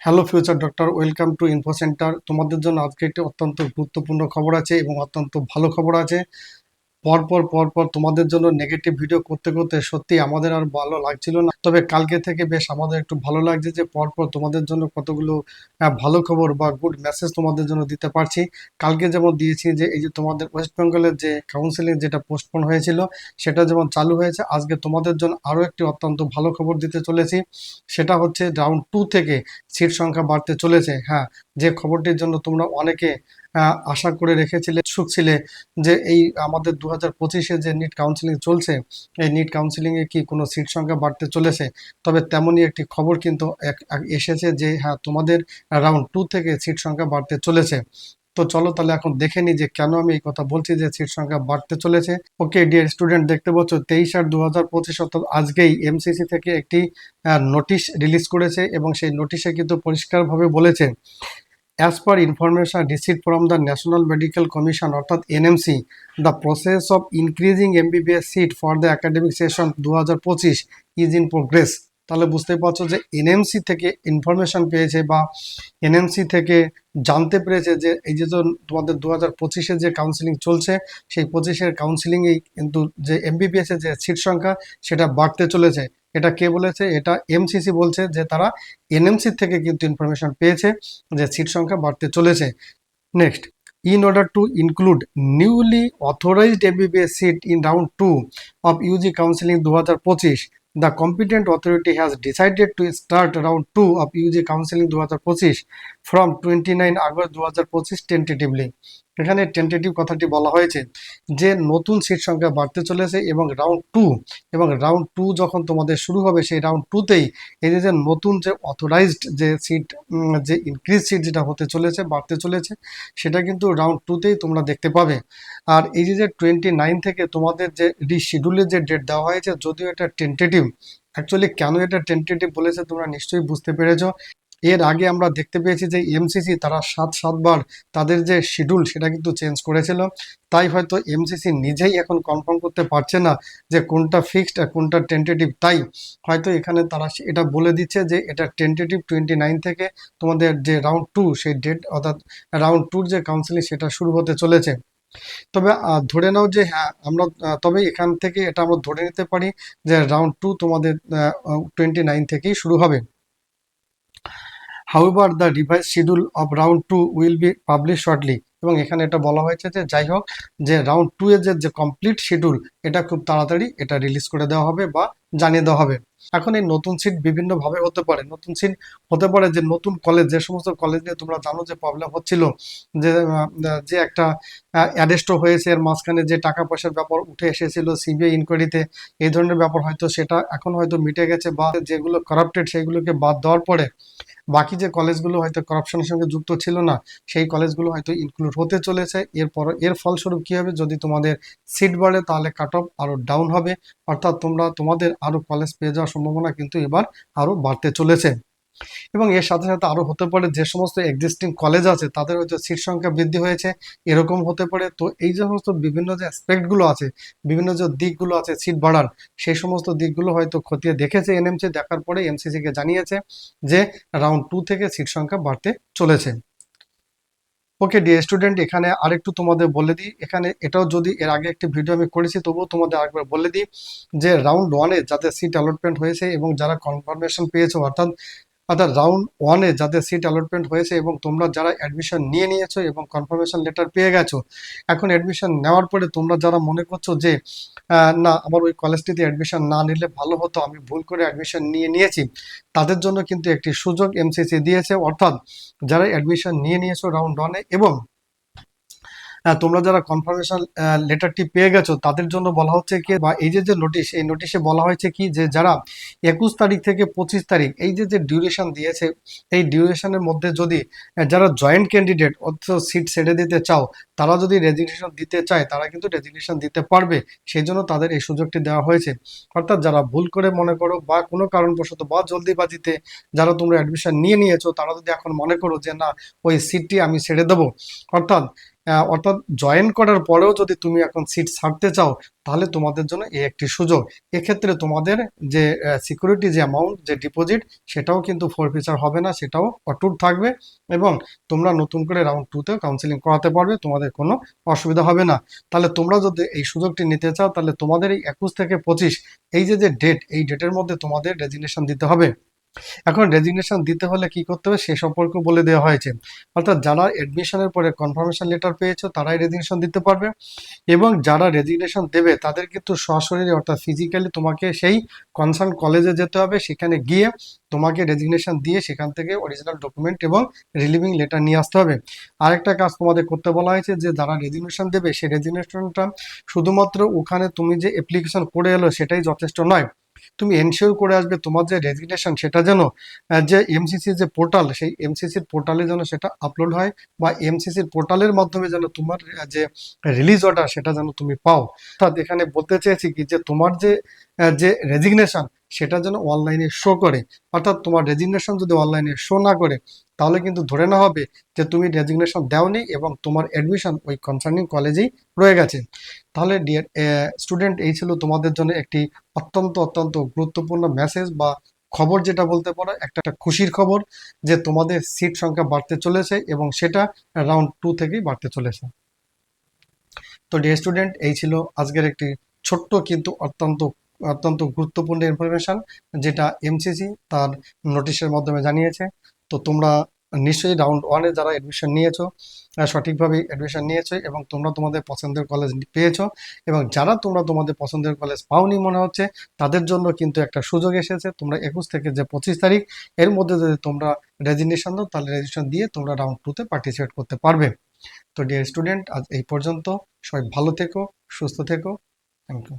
Hello future doctor, welcome to info centre. তোমাদের জন্য আজকে একটি অত্যন্ত গুরুত্বপূর্ণ খবর আছে এবং অত্যন্ত ভালো খবর আছে। পরপর পরপর তোমাদের জন্য নেগেটিভ ভিডিও করতে করতে সত্যি আমাদের আর ভালো লাগছিল না। তবে কালকে থেকে বেশ আমাদের একটু ভালো লাগছে যে পরপর তোমাদের জন্য কতগুলো ভালো খবর বা গুড মেসেজ তোমাদের জন্য দিতে পারছি। কালকে যেমন দিয়েছি যে এই যে তোমাদের ওয়েস্ট বেঙ্গলের যে কাউন্সিলিং যেটা পোস্টপোন হয়েছিল, সেটা যেমন চালু হয়েছে, আজকে তোমাদের জন্য আরও একটি অত্যন্ত ভালো খবর দিতে চলেছি। সেটা হচ্ছে রাউন্ড টু থেকে সিট সংখ্যা বাড়তে চলেছে। হ্যাঁ যে খবরটির জন্য তোমরা অনেকে আশা করে রেখেছিলে সুখ ছিলে যে এই আমাদের দু হাজার পঁচিশে যে নিট কাউন্সিলিং চলছে, এই নিট কাউন্সিলিংয়ে কি কোনো সিট সংখ্যা বাড়তে চলেছে? তবে তেমনই একটি খবর কিন্তু এসেছে যে হ্যাঁ তোমাদের রাউন্ড টু থেকে সিট সংখ্যা বাড়তে চলেছে। তো চলো তাহলে এখন দেখে নিই যে কেন আমি এই কথা বলছি যে সিট সংখ্যা বাড়তে চলেছে। ওকে ডিয়ার স্টুডেন্ট দেখতে পাচ্ছ তেইশ আট দু হাজার পঁচিশ অর্থাৎ আজকেই এমসিসি থেকে একটি নোটিশ রিলিজ করেছে এবং সেই নোটিশে কিন্তু পরিষ্কারভাবে বলেছে as per information receive from the National Medical Commission অর্থাৎ NMC the process of increasing MBBS seat for the academic session দু হাজার পঁচিশ ইজ ইন প্রোগ্রেস তাহলে বুঝতে পারছ যে এনএমসি থেকে ইনফরমেশন পেয়েছে বা এনএমসি থেকে জানতে পেরেছে যে এই যে তোমাদের দু হাজার পঁচিশে যে কাউন্সিলিং চলছে, সেই পঁচিশের কাউন্সিলিংয়েই কিন্তু যে এমবিবিএসের যে সিট সংখ্যা, সেটা বাড়তে চলেছে। এটা কে বলেছে? এটা এমসিসি বলছে যে তারা এনএমসির থেকে কিন্তু ইনফরমেশন পেয়েছে যে সিট সংখ্যা বাড়তে চলেছে। Next in order to include newly authorised MBBS seat in round two of UG counselling দু হাজার পঁচিশ the competent authority has decided to start round two of UG counselling দু হাজার পঁচিশ ফ্রম টোয়েন্টি নাইন আগস্ট দু হাজার পঁচিশ tentatively এখানে টেন্টেটিভ কথাটি বলা হয়েছে যে নতুন সিট সংখ্যা বাড়তে চলেছে এবং রাউন্ড টু এবং রাউন্ড টু যখন তোমাদের শুরু হবে, সেই রাউন্ড টুতেই এই যে নতুন যে অথরাইজড যে সিট যে ইনক্রিজ সিট যেটা হতে চলেছে, বাড়তে চলেছে, সেটা কিন্তু রাউন্ড টুতেই তোমরা দেখতে পাবে। আর এই যে যে টোয়েন্টি নাইন থেকে তোমাদের যে রিশিডিউলের যে ডেট দেওয়া হয়েছে, যদিও এটা টেন্টেটিভ অ্যাকচুয়ালি কেন এটা টেন্টেটিভ বলেছে তোমরা নিশ্চয়ই বুঝতে পেরেছ। এর আগে আমরা দেখতে পেয়েছি যে এমসিসি তারা সাত সাতবার তাদের যে শিডিউল সেটা কিন্তু চেঞ্জ করেছিল। তাই হয়তো এমসিসি নিজেই এখন কনফার্ম করতে পারছে না যে কোনটা ফিক্সড আর কোনটা টেন্টেটিভ তাই হয়তো এখানে তারা এটা বলে দিচ্ছে যে এটা টেন্টেটিভ টোয়েন্টি নাইন থেকে তোমাদের যে রাউন্ড টু সেই ডেট অর্থাৎ রাউন্ড টুর যে কাউন্সিলিং সেটা শুরু হতে চলেছে। তবে ধরে নাও যে হ্যাঁ আমরা তবে এখান থেকে এটা আমরা ধরে নিতে পারি যে রাউন্ড টু তোমাদের টোয়েন্টি নাইন থেকেই শুরু হবে। However, the revised schedule of round 2 will be published shortly এবং এখানে এটা বলা হয়েছে যে যাই হোক যে রাউন্ড টু এর যে- কমপ্লিট শিডিউল এটা খুব তাড়াতাড়ি এটা রিলিজ করে দেওয়া হবে বা জানিয়ে দেওয়া হবে। এখন এই নতুন সিট বিভিন্নভাবে হতে পারে। নতুন সিট হতে পারে যে নতুন কলেজ যে সমস্ত কলেজ নিয়ে তোমরা জানো যে প্রবলেম হচ্ছিল যে যে একটা অ্যাডেস্টও হয়েছে। এর মাঝখানে যে টাকা পয়সার ব্যাপার উঠে এসেছিল সিবিআই ইনকোয়ারিতে এই ধরনের ব্যাপার হয়তো সেটা এখন হয়তো মিটে গেছে বা যেগুলো করাপ্টেড সেগুলোকে বাদ দেওয়ার পরে বাকি যে কলেজগুলো হয়তো করাপশনের সঙ্গে যুক্ত ছিল না, সেই কলেজগুলো হয়তো ইনক্লুড হতে চলেছে। এরপর, এর ফলস্বরূপ কী হবে? যদি তোমাদের সিট বাড়ে, তাহলে কাট অফ আরও ডাউন হবে। অর্থাৎ তোমরা, তোমাদের আরও কলেজ পেয়ে যাওয়ার সম্ভাবনা কিন্তু এবার আরও বাড়তে চলেছে। এবং এর সাথে সাথে আরও হতে পারে যে সমস্ত এক্সিস্টিং কলেজ আছে, তাদের হয়তো সিট সংখ্যা বৃদ্ধি হয়েছে, এরকম হতে পারে। তো এই যে সমস্ত বিভিন্ন যে অ্যাসপেক্টগুলো আছে, বিভিন্ন যে দিকগুলো আছে সিট বাড়ার, সেই সমস্ত দিকগুলো হয়তো খতিয়ে দেখেছে এনএমসি, দেখার পরে এমসিসিকে জানিয়েছে যে রাউন্ড টু থেকে সিট সংখ্যা বাড়তে চলেছে। ওকে ডিয়ার স্টুডেন্ট এখানে আরেকটু তোমাদের বলে দিই। এখানে এটাও যদি এর আগে একটি ভিডিও আমি করেছি, তবুও তোমাদের আরেকবার বলে দিই যে রাউন্ড ওয়ানে যাদের সিট অ্যালটমেন্ট হয়েছে এবং যারা কনফার্মেশন পেয়েছ, অর্থাৎ অর্থাৎ রাউন্ড ওয়ানে যাদের সিট অ্যালটমেন্ট হয়েছে এবং তোমরা যারা অ্যাডমিশন নিয়ে নিয়েছো এবং কনফার্মেশন লেটার পেয়ে গেছো, এখন অ্যাডমিশন নেওয়ার পরে তোমরা যারা মনে করছ যে না, আমার ওই কলেজটিতে অ্যাডমিশন না নিলে ভালো হতো, আমি ভুল করে অ্যাডমিশন নিয়ে নিয়েছি, তাদের জন্য কিন্তু একটি সুযোগ এমসিসি দিয়েছে। অর্থাৎ যারা অ্যাডমিশন নিয়ে নিয়েছো রাউন্ড ওয়ানে এবং তোমরা যারা কনফার্মেশন লেটারটি পেয়ে গেছো, তাদের জন্য বলা হচ্ছে কি, বা এই যে যে নোটিশ এই নোটিশে বলা হয়েছে কি, যে যারা একুশ তারিখ থেকে পঁচিশ তারিখ, এই যে যে ডিউরেশন দিয়েছে, এই ডিউরেশনের মধ্যে যদি যারা জয়েন্ট ক্যান্ডিডেট অর্থ সিট ছেড়ে দিতে চাও, তারা যদি রেজিগনেশন দিতে চায়, তারা কিন্তু রেজিগনেশন দিতে পারবে। সেই জন্য তাদের এই সুযোগটি দেওয়া হয়েছে। অর্থাৎ যারা ভুল করে মনে করো, বা কোনো কারণবশত, বা জলদিবাজিতে যারা তোমরা অ্যাডমিশন নিয়ে নিয়েছো, তারা যদি এখন মনে করো যে, না, ওই সিটটি আমি ছেড়ে দেবো। অর্থাৎ অর্থাৎ জয়েন করার পরেও যদি তুমি এখন সিট ছাড়তে চাও, তাহলে তোমাদের জন্য এই একটি সুযোগ। এক্ষেত্রে তোমাদের যে সিকিউরিটি যে অ্যামাউন্ট যে ডিপোজিট সেটাও কিন্তু ফোর ফিচার হবে না, সেটাও অটুট থাকবে এবং তোমরা নতুন করে রাউন্ড টুতেও কাউন্সিলিং করাতে পারবে, তোমাদের কোনো অসুবিধা হবে না। তাহলে তোমরা যদি এই সুযোগটি নিতে চাও, তাহলে তোমাদের এই একুশ থেকে পঁচিশ, এই যে যে ডেট এই ডেটের মধ্যে তোমাদের রেজিগনেশন দিতে হবে। এখন রেজিগনেশন দিতে হলে কি করতে হবে সে সম্পর্কে বলে দেওয়া হয়েছে। অর্থাৎ যারা অ্যাডমিশনের পরে কনফার্মেশন লেটার পেয়েছ, তারাই রেজিগনেশন দিতে পারবে এবং যারা রেজিগনেশন দেবে, তাদের কিন্তু সশরীরে অর্থাৎ ফিজিক্যালি তোমাকে সেই কনসার্ন কলেজে যেতে হবে। সেখানে গিয়ে তোমাকে রেজিগনেশন দিয়ে সেখান থেকে অরিজিনাল ডকুমেন্ট এবং রিলিভিং লেটার নিয়ে আসতে হবে। আরেকটা কাজ তোমাদের করতে বলা হয়েছে যে, যারা রেজিগনেশন দেবে সেই রেজিগনেশনটা শুধুমাত্র ওখানে তুমি যে অ্যাপ্লিকেশন করে এলো, সেটাই যথেষ্ট নয়। তুমি এনশিওর করে আসবে তোমার যে রেজিগনেশন সেটা যেন যে এমসিসির যে পোর্টাল সেই এমসিসির পোর্টালে যেন সেটা আপলোড হয় বা এমসিসির পোর্টালের মাধ্যমে যেন তোমার যে রিলিজ অর্ডার সেটা যেন তুমি পাও। অর্থাৎ এখানে বলতে চেয়েছি কি যে তোমার যে যে রেজিগনেশন সেটা যেন অনলাইনে শো করে। অর্থাৎ তোমার রেজিগনেশন যদি অনলাইনে শো না করে, তাহলে কিন্তু ধরে নেওয়া হবে যে তুমি রেজিগনেশন দেওনি এবং তোমার অ্যাডমিশন ওই কনসার্নিং কলেজেই রয়ে গেছে। তাহলে ডিয়ার স্টুডেন্ট এই ছিল তোমাদের জন্য একটি অত্যন্ত অত্যন্ত গুরুত্বপূর্ণ মেসেজ বা খবর যেটা বলতে পারো, একটা একটা খুশির খবর যে তোমাদের সিট সংখ্যা বাড়তে চলেছে এবং সেটা রাউন্ড টু থেকেই বাড়তে চলেছে। তো ডিয়ার স্টুডেন্ট এই ছিল আজকের একটি ছোট্ট কিন্তু অত্যন্ত অত্যন্ত গুরুত্বপূর্ণ ইনফরমেশন যেটা এমসিসি তার নোটিশের মাধ্যমে জানিয়েছে। তো তোমরা নিশ্চয়ই রাউন্ড ওয়ানে যারা এডমিশন নিয়েছো সঠিকভাবে এডমিশন নিয়েছো এবং তোমরা তোমাদের পছন্দের কলেজ পেয়েছ এবং যারা তোমরা তোমাদের পছন্দের কলেজ পাওনি মনে হচ্ছে, তাদের জন্য কিন্তু একটা সুযোগ এসেছে। তোমরা একুশ থেকে যে পঁচিশ তারিখ, এর মধ্যে যদি তোমরা রেজিগনেশন দাও, তাহলে রেজিস্ট্রেশন দিয়ে তোমরা রাউন্ড টুতে পার্টিসিপেট করতে পারবে। তো ডিয়ার স্টুডেন্ট আজ এই পর্যন্ত। সবাই ভালো থেকো, সুস্থ থেকো। Thank you